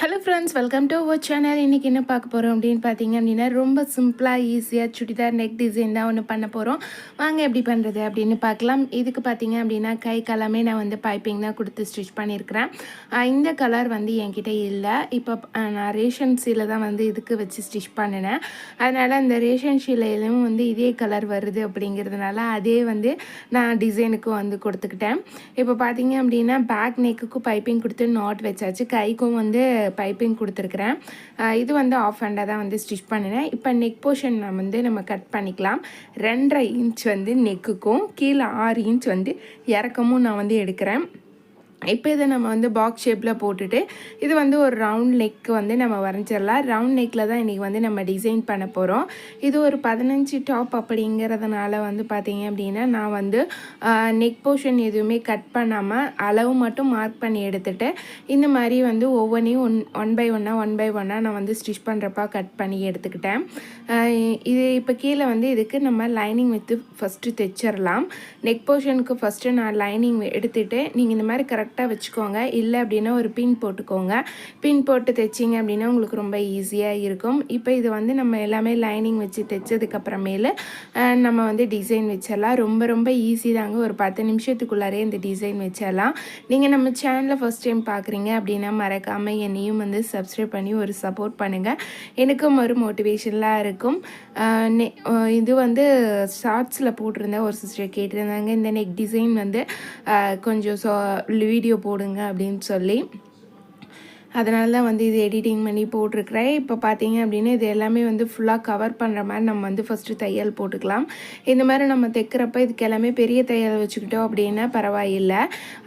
Hello friends welcome to our channel இன்றைக்கி என்ன பார்க்க போகிறோம் அப்படின்னு பார்த்தீங்க அப்படின்னா ரொம்ப சிம்பிளாக ஈஸியாக சுடிதார் நெக் டிசைன் தான் ஒன்று பண்ண போகிறோம் வாங்க எப்படி பண்ணுறது அப்படின்னு பார்க்கலாம். இதுக்கு பார்த்தீங்க அப்படின்னா கை கலமே நான் வந்து பைப்பிங் தான் கொடுத்து ஸ்டிச் பண்ணியிருக்கிறேன். இந்த கலர் வந்து என்கிட்ட இல்லை. இப்போ நான் ரேஷன் சீலை தான் வந்து இதுக்கு வச்சு ஸ்டிச் பண்ணினேன். அதனால் அந்த ரேஷன் சீலையிலும் வந்து இதே கலர் வருது அப்படிங்கிறதுனால அதே வந்து நான் டிசைனுக்கும் வந்து கொடுத்துக்கிட்டேன். இப்போ பார்த்தீங்க அப்படின்னா பேக் நெக்குக்கும் பைப்பிங் கொடுத்து நாட் வச்சாச்சு. கைக்கும் வந்து பைப்பிங் கொடுத்துருக்குறேன். இது வந்து ஆஃப் ஹேண்டாக தான் வந்து ஸ்டிச் பண்ணினேன். இப்போ நெக் போர்ஷன் நான் வந்து நம்ம கட் பண்ணிக்கலாம். ரெண்டரை இன்ச் வந்து நெக்குக்கும் கீழே ஆறு இன்ச் வந்து இறக்கமும் நான் வந்து எடுக்கிறேன். இப்போ இதை நம்ம வந்து பாக்ஸ் ஷேப்பில் போட்டுட்டு இது வந்து ஒரு ரவுண்ட் நெக் வந்து நம்ம வரைஞ்சிடலாம். ரவுண்ட் நெக்கில் தான் இன்றைக்கி வந்து நம்ம டிசைன் பண்ண போகிறோம் இது ஒரு பதினஞ்சு டாப் அப்படிங்கிறதுனால வந்து பார்த்தீங்க அப்படின்னா நான் வந்து நெக் போர்ஷன் எதுவுமே கட் பண்ணாமல் அளவு மட்டும் மார்க் பண்ணி எடுத்துகிட்டு இந்த மாதிரி வந்து ஒவ்வொன்றையும் ஒன் ஒன் பை ஒன்னாக ஒன் பை ஒன்னாக நான் வந்து ஸ்டிச் பண்ணுறப்ப கட் பண்ணி எடுத்துக்கிட்டேன். இது இப்போ கீழே வந்து இதுக்கு நம்ம லைனிங் வித்து ஃபஸ்ட்டு தைச்சிடலாம். நெக் போர்ஷனுக்கு ஃபஸ்ட்டு நான் லைனிங் எடுத்துகிட்டு நீங்கள் இந்த மாதிரி கரெக்ட் கரெக்டாக வச்சுக்கோங்க. இல்லை அப்படின்னா ஒரு பின் போட்டுக்கோங்க. பின் போட்டு தைச்சிங்க அப்படின்னா உங்களுக்கு ரொம்ப ஈஸியாக இருக்கும். இப்போ இது வந்து நம்ம எல்லாமே லைனிங் வச்சு தைச்சதுக்கப்புறமேலு நம்ம வந்து டிசைன் வச்சிடலாம். ரொம்ப ரொம்ப ஈஸி தாங்க. ஒரு பத்து நிமிஷத்துக்குள்ளாரே இந்த டிசைன் வச்சிடலாம். நீங்கள் நம்ம சேனலில் ஃபஸ்ட் டைம் பார்க்குறீங்க அப்படின்னா மறக்காமல் என்னையும் வந்து சப்ஸ்கிரைப் பண்ணி ஒரு சப்போர்ட் பண்ணுங்கள் எனக்கும் ஒரு மோட்டிவேஷனலாக இருக்கும். நெ- இது வந்து ஷார்ட்ஸில் போட்டிருந்தேன். ஒரு சிஸ்டர் கேட்டிருந்தாங்க. இந்த நெக் டிசைன் வந்து கொஞ்சம் ஸோ வீடியோ போடுங்க அப்படின்னு சொல்லி அதனால தான் வந்து இது எடிட்டிங் பண்ணி போட்டிருக்கிறேன். இப்போ பார்த்தீங்க அப்படின்னா இது எல்லாமே வந்து ஃபுல்லாக கவர் பண்ணுற மாதிரி நம்ம வந்து ஃபஸ்ட்டு தையல் போட்டுக்கலாம். இந்த மாதிரி நம்ம தைக்கிறப்ப இதுக்கு எல்லாமே பெரிய தையல் வச்சுக்கிட்டோம் அப்படின்னா பரவாயில்லை.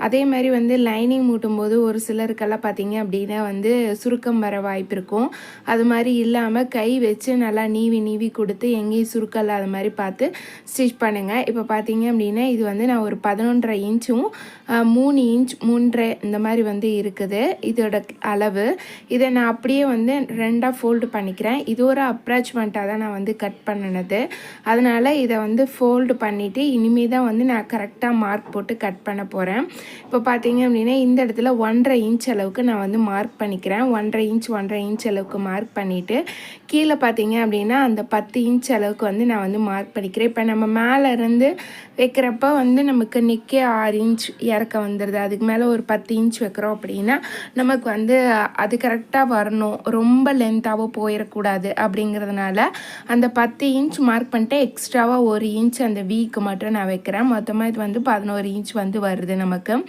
அதே மாதிரி வந்து லைனிங் மூட்டும் போது ஒரு சிலருக்கெல்லாம் பார்த்தீங்க அப்படின்னா வந்து சுருக்கம் வர வாய்ப்பு இருக்கும். அது மாதிரி இல்லாமல் கை வச்சு நல்லா நீவி நீவி கொடுத்து எங்கேயும் சுருக்கம் இல்லாத மாதிரி பார்த்து ஸ்டிச் பண்ணுங்கள் இப்போ பார்த்தீங்க அப்படின்னா இது வந்து நான் ஒரு பதினொன்றரை இன்ச்சும் மூணு இன்ச் மூன்றரை இந்த மாதிரி வந்து இருக்குது. இதோட அளவு. இதை நான் அப்படியே வந்து ரெண்டாக ஃபோல்டு பண்ணிக்கிறேன். இது ஒரு அப்ராச்மெண்ட்டாக தான் நான் வந்து கட் பண்ணினது. அதனால் இதை வந்து ஃபோல்டு பண்ணிவிட்டு இனிமே தான் வந்து நான் கரெக்டாக மார்க் போட்டு கட் பண்ண போகிறேன் இப்போ பார்த்தீங்க அப்படின்னா இந்த இடத்துல ஒன்றரை இன்ச் அளவுக்கு நான் வந்து மார்க் பண்ணிக்கிறேன். ஒன்றரை இன்ச் ஒன்றரை இன்ச் அளவுக்கு மார்க் பண்ணிவிட்டு கீழே பார்த்தீங்க அப்படின்னா அந்த பத்து இன்ச் அளவுக்கு வந்து நான் வந்து மார்க் பண்ணிக்கிறேன். இப்போ நம்ம மேலே இருந்து வைக்கிறப்ப வந்து நமக்கு நிற்கே ஆறு இன்ச் இறக்க வந்துடுது அதுக்கு மேலே ஒரு பத்து இன்ச் வைக்கிறோம் அப்படின்னா நமக்கு வந்து அது கரெக்டாக வரணும். ரொம்ப லென்த்தாகவும் போயிடக்கூடாது அப்படிங்கிறதுனால அந்த பத்து இன்ச் மார்க் பண்ணிட்டு எக்ஸ்ட்ராவாக ஒரு இன்ச் அந்த வீக்கு மட்டும் நான் வைக்கிறேன். மொத்தமாக இது வந்து பதினோரு இன்ச் வந்து வருது நமக்கு.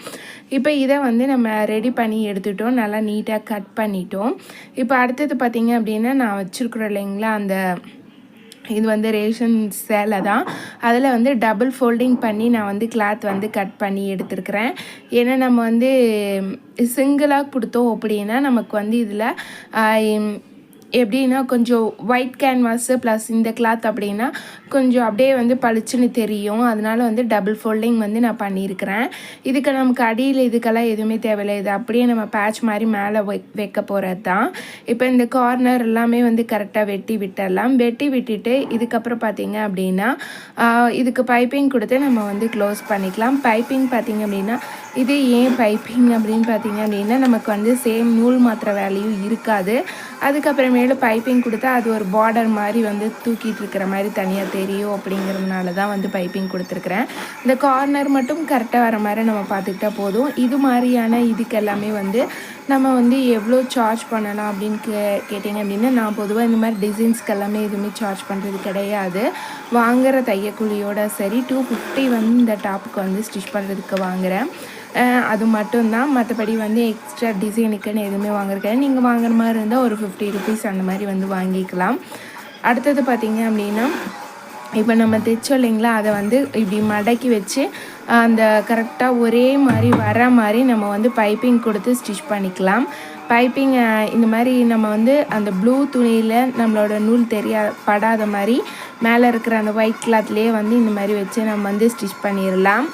இப்போ இதை வந்து நம்ம ரெடி பண்ணி எடுத்துட்டோம். நல்லா நீட்டாக கட் பண்ணிட்டோம். இப்போ அடுத்தது பார்த்திங்க அப்படின்னா நான் வச்சுருக்குறோம் இல்லைங்களா? அந்த இது வந்து ரேஷன் சேலை தான். அதில் வந்து டபுள் ஃபோல்டிங் பண்ணி நான் வந்து கிளாத் வந்து கட் பண்ணி எடுத்துருக்கிறேன். ஏன்னா நம்ம வந்து சிங்கிளாக கொடுத்தோம் அப்படின்னா நமக்கு வந்து இதில் எப்படின்னா கொஞ்சம் ஒயிட் கேன்வாஸு ப்ளஸ் இந்த கிளாத் அப்படின்னா கொஞ்சம் அப்படியே வந்து பளிச்சுன்னு தெரியும். அதனால் வந்து டபுள் ஃபோல்டிங் வந்து நான் பண்ணியிருக்கிறேன். இதுக்கு நமக்கு அடியில் இதுக்கெல்லாம் எதுவுமே தேவையில்லை. இது அப்படியே நம்ம பேட்ச் மாதிரி மேலே வை வைக்க போகிறது தான் இப்போ இந்த கார்னர் எல்லாமே வந்து கரெக்டாக வெட்டி விட்டுடலாம். வெட்டி விட்டுட்டு இதுக்கப்புறம் பார்த்திங்க அப்படின்னா இதுக்கு பைப்பிங் கொடுத்து நம்ம வந்து க்ளோஸ் பண்ணிக்கலாம். பைப்பிங் பார்த்தீங்க அப்படின்னா இது ஏன் பைப்பிங் அப்படின்னு பார்த்தீங்க அப்படின்னா நமக்கு வந்து சேம் நூல் மாத்திர வேலையும் இருக்காது. அதுக்கப்புறமேலு பைப்பிங் கொடுத்தா அது ஒரு பார்டர் மாதிரி வந்து தூக்கிட்டு இருக்கிற மாதிரி தனியாக தெரியும் அப்படிங்கிறதுனால தான் வந்து பைப்பிங் கொடுத்துருக்குறேன். இந்த கார்னர் மட்டும் கரெக்டாக வர மாதிரி நம்ம பார்த்துக்கிட்டா போதும். இது மாதிரியான இதுக்கு எல்லாமே வந்து நம்ம வந்து எவ்வளோ சார்ஜ் பண்ணலாம் அப்படின்னு கே கேட்டிங்க அப்படின்னா நான் பொதுவாக இந்த மாதிரி டிசைன்ஸ்க்கு எல்லாமே எதுவுமே சார்ஜ் பண்ணுறது கிடையாது. வாங்குகிற தையக்கூலியோட சரி டூ ஃபிஃப்டி வந்து இந்த டாப்புக்கு வந்து ஸ்டிச் பண்ணுறதுக்கு வாங்குகிறேன் அது மட்டும்தான். மற்றபடி வந்து எக்ஸ்ட்ரா டிசைனுக்குன்னு எதுவுமே வாங்குறது நீங்கள் வாங்குற மாதிரி இருந்தால் ஒரு ஃபிஃப்டி ருபீஸ் அந்த மாதிரி வந்து வாங்கிக்கலாம். அடுத்தது பார்த்திங்க அப்படின்னா இப்போ நம்ம தைச்சோம் இல்லைங்களா அதை வந்து இப்படி மடக்கி வச்சு அந்த கரெக்டாக ஒரே மாதிரி வர மாதிரி நம்ம வந்து பைப்பிங் கொடுத்து ஸ்டிச் பண்ணிக்கலாம். பைப்பிங் இந்த மாதிரி நம்ம வந்து அந்த ப்ளூ துணியில் நம்மளோட நூல் தெரியா படாத மாதிரி மேலே இருக்கிற அந்த ஒயிட் கிளாத்லேயே வந்து இந்த மாதிரி வச்சு நம்ம வந்து ஸ்டிச் பண்ணிடலாம்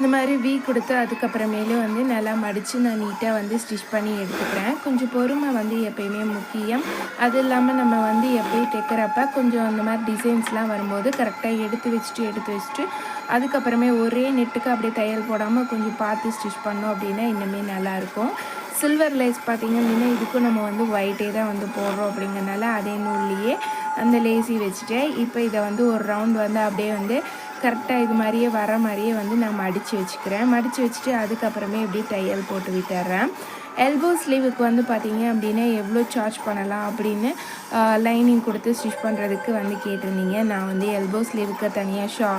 இந்த மாதிரி வீ கொடுத்து அதுக்கப்புறமேலே வந்து நல்லா மடித்து நான் நீட்டாக வந்து ஸ்டிச் பண்ணி எடுத்துக்கிறேன். கொஞ்சம் பொறுமை வந்து எப்பயுமே முக்கியம். அது இல்லாமல் நம்ம வந்து எப்பயும் தைக்கிறப்ப கொஞ்சம் அந்த மாதிரி டிசைன்ஸ்லாம் வரும்போது கரெக்டாக எடுத்து வச்சுட்டு எடுத்து வச்சுட்டு அதுக்கப்புறமே ஒரே நெட்டுக்கு அப்படியே தையல் போடாமல் கொஞ்சம் பார்த்து ஸ்டிச் பண்ணோம் அப்படின்னா இன்னுமே நல்லாயிருக்கும். சில்வர் லேஸ் பார்த்திங்க அப்படின்னா இதுக்கும் நம்ம வந்து ஒயிட்டே தான் வந்து போடுறோம் அப்படிங்கிறனால அதே நூல்லையே அந்த லேசி வச்சுட்டு இப்போ இதை வந்து ஒரு ரவுண்ட் வந்து அப்படியே வந்து கரெக்டாக இது மாதிரியே வர மாதிரியே வந்து நான் மடித்து வச்சுக்கிறேன். மடித்து வச்சுட்டு அதுக்கப்புறமே இப்படி தையல் போட்டு விட்டுறேன். எல்போ ஸ்லீவுக்கு வந்து பார்த்தீங்க அப்படின்னா எவ்வளோ சார்ஜ் பண்ணலாம் அப்படின்னு லைனிங் கொடுத்து ஸ்டிச் பண்ணுறதுக்கு வந்து கேட்டிருந்தீங்க. நான் வந்து எல்போ ஸ்லீவுக்கு தனியாக ஷா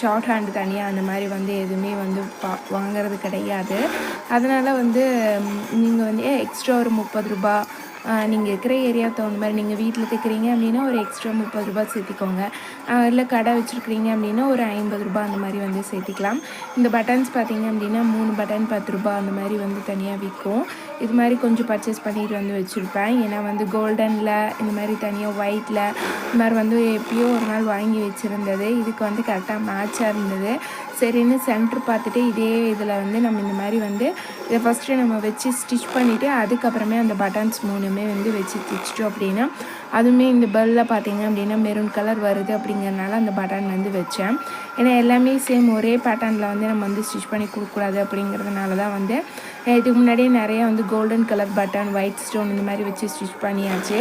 ஷார்ட் ஹேண்டு தனியாக அந்த மாதிரி வந்து எதுவுமே வந்து பா வாங்குறது கிடையாது. அதனால் வந்து நீங்கள் வந்து எக்ஸ்ட்ரா ஒரு முப்பது ரூபா நீங்கள் இருக்கிற ஏரியா தகுந்த மாதிரி நீங்கள் வீட்டில் தைக்கிறீங்க அப்படின்னா ஒரு எக்ஸ்ட்ரா முப்பது ரூபா சேர்த்திக்கோங்க. இல்லை கடை வச்சுருக்கிறீங்க அப்படின்னா ஒரு ஐம்பது ரூபா அந்த மாதிரி வந்து சேர்த்திக்கலாம். இந்த பட்டன்ஸ் பார்த்தீங்க அப்படின்னா மூணு பட்டன் பத்து ரூபா அந்த மாதிரி வந்து தனியாக விற்கும் இது மாதிரி கொஞ்சம் பர்ச்சேஸ் பண்ணிட்டு வந்து வச்சுருப்பேன். ஏன்னா வந்து கோல்டனில் இந்த மாதிரி தனியாக ஒயிட்டில் இந்த மாதிரி வந்து எப்பயோ ஒரு நாள் வாங்கி வச்சுருந்தது. இதுக்கு வந்து கரெக்டாக மேட்சாக இருந்தது. சரின்னு சென்ட்ரு பார்த்துட்டு இதே இதில் வந்து நம்ம இந்த மாதிரி வந்து இதை ஃபஸ்ட்டு நம்ம வச்சு ஸ்டிச் பண்ணிவிட்டு அதுக்கப்புறமே அந்த பட்டன்ஸ் மூணுமே வந்து வச்சு தைச்சிட்டோம் அப்படின்னா அதுவுமே இந்த பெல்லில் பார்த்தீங்க அப்படின்னா மெரூன் கலர் வருது அப்படிங்கிறனால அந்த பட்டன் வந்து வச்சேன். ஏன்னா எல்லாமே சேம் ஒரே பேட்டர்னில் வந்து நம்ம வந்து ஸ்டிச் பண்ணி கொடுக்கூடாது அப்படிங்கிறதுனால தான் வந்து இதுக்கு முன்னாடியே நிறைய வந்து golden colour button white stone இந்த மாதிரி வச்சு ஸ்டிச் பண்ணியாச்சு.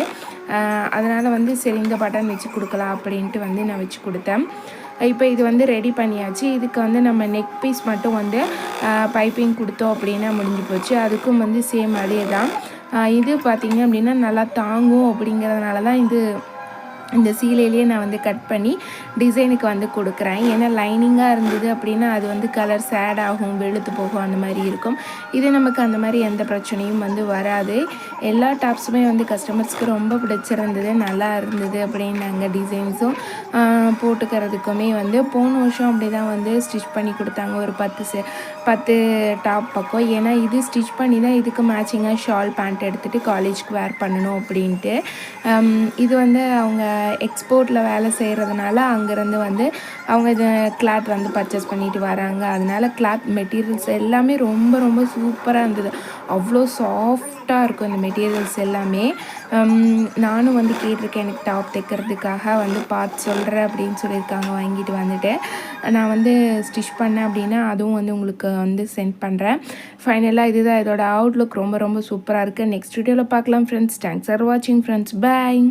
அதனால் வந்து சரி இந்த பட்டன் வச்சு கொடுக்கலாம் அப்படின்ட்டு வந்து நான் வச்சு கொடுத்தேன். இப்போ இது வந்து ரெடி பண்ணியாச்சு. இதுக்கு வந்து நம்ம நெக் பீஸ் மட்டும் வந்து பைப்பிங் கொடுத்தோம் அப்படின்னா முடிஞ்சு போச்சு. அதுக்கும் வந்து சேம் அதே தான் இது பார்த்திங்க அப்படின்னா நல்லா தாங்கும் அப்படிங்கிறதுனால தான் இது இந்த சீலையிலேயே நான் வந்து கட் பண்ணி டிசைனுக்கு வந்து கொடுக்குறேன். ஏன்னா லைனிங்காக இருந்தது அப்படின்னா அது வந்து கலர் சேட் ஆகும் வெளுத்து போகும் அந்த மாதிரி இருக்கும். இது நமக்கு அந்த மாதிரி எந்த பிரச்சனையும் வந்து வராது. எல்லா டாப்ஸுமே வந்து கஸ்டமர்ஸ்க்கு ரொம்ப பிடிச்சிருந்தது நல்லா இருந்தது அப்படின்னாங்க டிசைன்ஸும். போட்டுக்கிறதுக்குமே வந்து போன வருஷம் அப்படி தான் வந்து ஸ்டிச் பண்ணி கொடுத்தாங்க. ஒரு பத்து செ பத்து டாப் பக்கம். ஏன்னா இது ஸ்டிச் பண்ணி தான் இதுக்கு மேட்சிங்காக ஷால் பேண்ட் எடுத்துகிட்டு காலேஜ்க்கு வேர் பண்ணணும் அப்படின்ட்டு. இது வந்து அவங்க எக்ஸ்போர்ட்டில் வேலை செய்கிறதுனால அங்கேருந்து வந்து அவங்க இது கிளாத் வந்து பர்ச்சேஸ் பண்ணிட்டு வராங்க. அதனால கிளாத் மெட்டீரியல்ஸ் எல்லாமே ரொம்ப ரொம்ப சூப்பராக இருந்தது. அவ்வளோ சாஃப்ட் சாஃப்டாக இருக்கும் இந்த மெட்டீரியல்ஸ் எல்லாமே. நானும் வந்து கேட்டிருக்கேன் எனக்கு டாப் தைக்கிறதுக்காக வந்து பார்த்து சொல்கிறேன் அப்படின்னு சொல்லியிருக்காங்க வாங்கிட்டு வந்துட்டு. நான் வந்து ஸ்டிச் பண்ணேன் அப்படின்னா அதுவும் வந்து உங்களுக்கு வந்து சென்ட் பண்ணுறேன் ஃபைனலாக இதுதான் இதோட அவுட்லுக் ரொம்ப ரொம்ப சூப்பராக இருக்குது நெக்ஸ்ட் வீடியோவில் பார்க்கலாம் ஃப்ரெண்ட்ஸ் தேங்க்ஸ் ஃபார் வாட்சிங் ஃப்ரெண்ட்ஸ் பாய்